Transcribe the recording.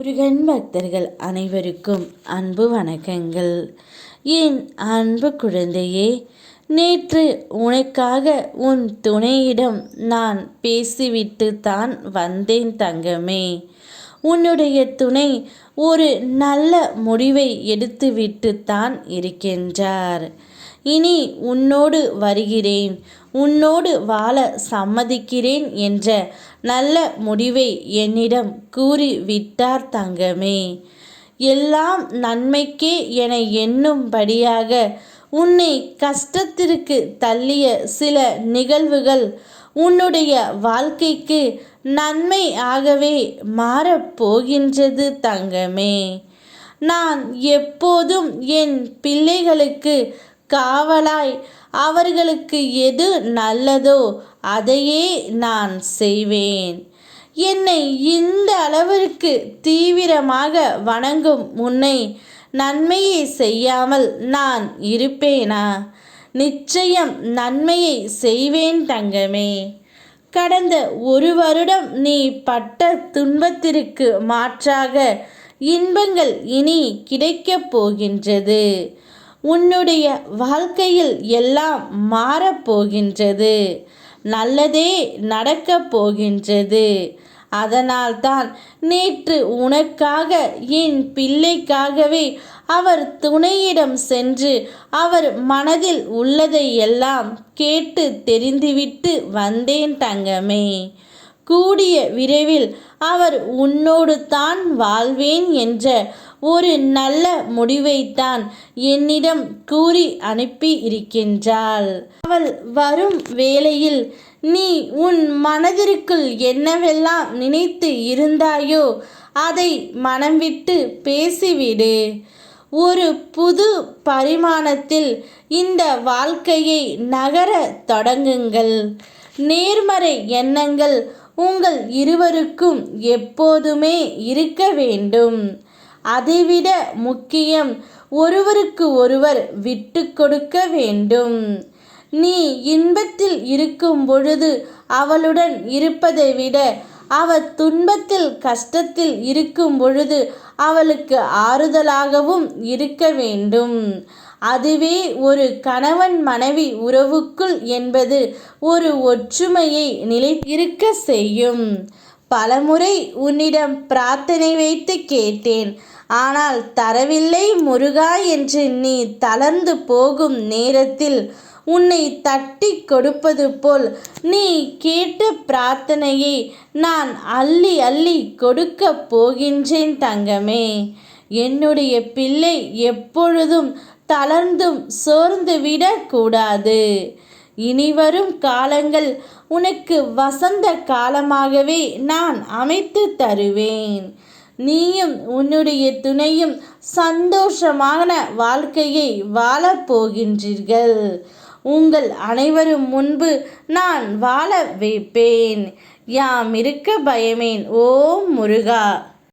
முருகன் பக்தர்கள் அனைவருக்கும் அன்பு வணக்கங்கள். என் அன்பு குழந்தையே நேற்று உனக்காக உன் துணையிடம் நான் பேசிவிட்டு தான் வந்தேன் தங்கமே. உன்னுடைய துணை ஒரு நல்ல முடிவை எடுத்துவிட்டு தான் இருக்கின்றார். இனி உன்னோடு வருகிறேன் உன்னோடு வாழ சம்மதிக்கிறேன் என்ற நல்ல முடிவை என்னிடம் கூறி விட்டார் தங்கமே. எல்லாம் நன்மைக்கே என எண்ணும்படியாக உன்னை கஷ்டத்திற்கு தள்ளிய சில நிகழ்வுகள் உன்னுடைய வாழ்க்கைக்கு நன்மை ஆகவே மாறப்போகின்றது தங்கமே. நான் எப்போதும் என் பிள்ளைகளுக்கு காவலாய். அவர்களுக்கு எது நல்லதோ அதையே நான் செய்வேன். என்னை இந்த அளவிற்கு தீவிரமாக வணங்கும் முன்னை நன்மையை செய்யாமல் நான் இருப்பேனா? நிச்சயம் நன்மையை செய்வேன் தங்கமே. கடந்த ஒரு வருடம் நீ பட்ட துன்பத்திற்கு மாற்றாக இன்பங்கள் இனி கிடைக்கப் போகின்றது. உன்னுடைய வாழ்க்கையில் எல்லாம் மாறப்போகின்றது. நல்லதே நடக்கப் போகின்றது. அதனால்தான் நேற்று உனக்காக என் பிள்ளைக்காகவே அவர் துணையிடம் சென்று அவர் மனதில் உள்ளதை எல்லாம் கேட்டு தெரிந்துவிட்டு வந்தேன் தங்கமே. கூடிய விரைவில் அவர் உன்னோடு தான் வாழ்வேன் என்ற ஒரு நல்ல முடிவைத்தான் என்னிடம் கூறி அனுப்பி இருக்கின்றாள் அவள் வரும் வேளையில் நீ உன் மனதிற்குள் என்னவெல்லாம் நினைத்து இருந்தாயோ அதை மனம் விட்டு பேசிவிடு. ஒரு புது பரிமாணத்தில் இந்த வாழ்க்கையை நகர தொடங்குங்கள். நேர்மறை எண்ணங்கள் உங்கள் இருவருக்கும் எப்போதுமே இருக்க வேண்டும். அதைவிட முக்கியம் ஒருவருக்கு ஒருவர் விட்டு கொடுக்க வேண்டும். நீ இன்பத்தில் இருக்கும் பொழுது அவளுடன் இருப்பதை விட அவள் துன்பத்தில் கஷ்டத்தில் இருக்கும் பொழுது அவளுக்கு ஆறுதலாகவும் இருக்க வேண்டும். அதுவே ஒரு கணவன் மனைவி உறவுக்குள் என்பது ஒரு ஒற்றுமையை நிலை இருக்க செய்யும். பலமுறை உன்னிடம் பிரார்த்தனை வைத்து கேட்டேன். ஆனால் தரவில்லை முருகா என்று நீ தளர்ந்து போகும் நேரத்தில் உன்னை தட்டி கொடுப்பது போல் நீ கேட்ட பிரார்த்தனையை நான் அள்ளி அள்ளி கொடுக்க போகின்றேன் தங்கமே. என்னுடைய பிள்ளை எப்பொழுதும் தளர்ந்தும் சோர்ந்து விடக்கூடாது இனிவரும் காலங்கள் உனக்கு வசந்த காலமாகவே நான் அமைத்து தருவேன். நீயும் உன்னுடைய துணையும் சந்தோஷமான வாழ்க்கையை வாழப்போகின்றீர்கள் உங்கள் அனைவரும் முன்பு நான் வாழ வைப்பேன். யாம் இருக்க பயமேன்? ஓ முருகா.